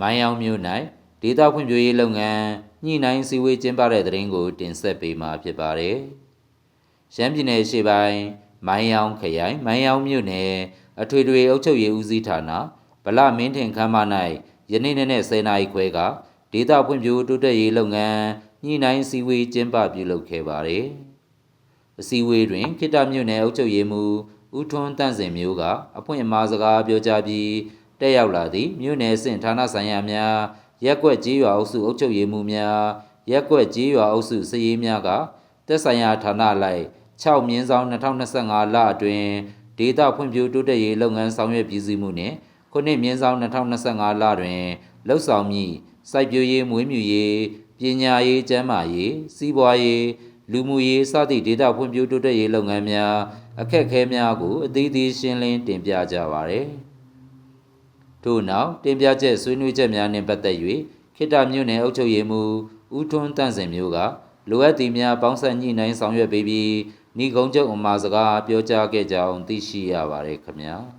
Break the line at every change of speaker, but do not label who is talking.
မိုင်းအောင်မြို့၌ဒေသဖွံ့ဖြိုးရေးလုပ်ငန်းညှိနှိုင်းစည်းဝေးကျင်းပတဲ့တဲ့ရင်ကို တင်ဆက်ပေးမှာဖြစ်ပါတယ်။ရှမ်းပြည်နယ်ရှေ့ပိုင်းမိုင်းအောင်ခရိုင်မိုင်းအောင်မြို့နယ်အထွေထွေအုပ်ချုပ်ရေးဦးစီးဌာနဗလမင်းထင်ခမ်းမ၌ယနေ့နေ့နဲ့10နာရီခွဲကဒေသဖွံ့ဖြိုးတိုးတက်ရေးလုပ်ငန်းညှိနှိုင်းစည်းဝေးကျင်းပပြုလုပ်ခဲ့ပါတယ်။အစည်းအဝေးတွင်ခိတမြို့နယ်အုပ်ချုပ်ရေးမှူးဦးထွန်းတန့်စင်မျိုးကအဖွင့်အမှာစကားပြောကြားပြီး တက်ရောက်လာသည့်မြို့နယ်အဆင့်ဌာနဆိုင်ရာများရက်ကွက်ကြေးရွာအုပ်စုအုပ်ချုပ်ရေးမှူးများရက်ကွက်ကြေးရွာအုပ်စုစည်ရေးများကတက်ဆိုင်ရာဌာနလိုက်6မြင်းဆောင်2025လအတွင်းဒေတာဖွံ့ဖြိုးတိုးတက်ရေးလုပ်ငန်းဆောင်ရွက်ပြည်စည်းမှုနှင့်ခုနှစ်မြင်းဆောင်2025လတွင်လှုပ်ဆောင်မည့်စိုက်ပျိုးရေးမွေးမြူရေးပညာရေးကျန်းမာရေးစီးပွားရေးလူမှုရေးစသည့်ဒေတာဖွံ့ဖြိုးတိုးတက်ရေးလုပ်ငန်းများအခက်အခဲများကိုအသေးသေးရှင်းလင်းတင်ပြကြပါရယ်။ ထို့နောက်တင်ပြချက်ဆွေးနွေးချက်များနှင့်ပတ်သက်၍ခိတမြို့နယ်အုပ်ချုပ်ရေးမှူးဦးထွန်းတန့်စင်မျိုးကလိုအပ်သည်များပေါင်းစပ်ညှိနှိုင်းဆောင်ရွက်ပေးပြီးဤကုန်းချုပ်အမှာစကားပြောကြားခဲ့ကြောင်းသိရှိရပါတယ်ခင်ဗျာ။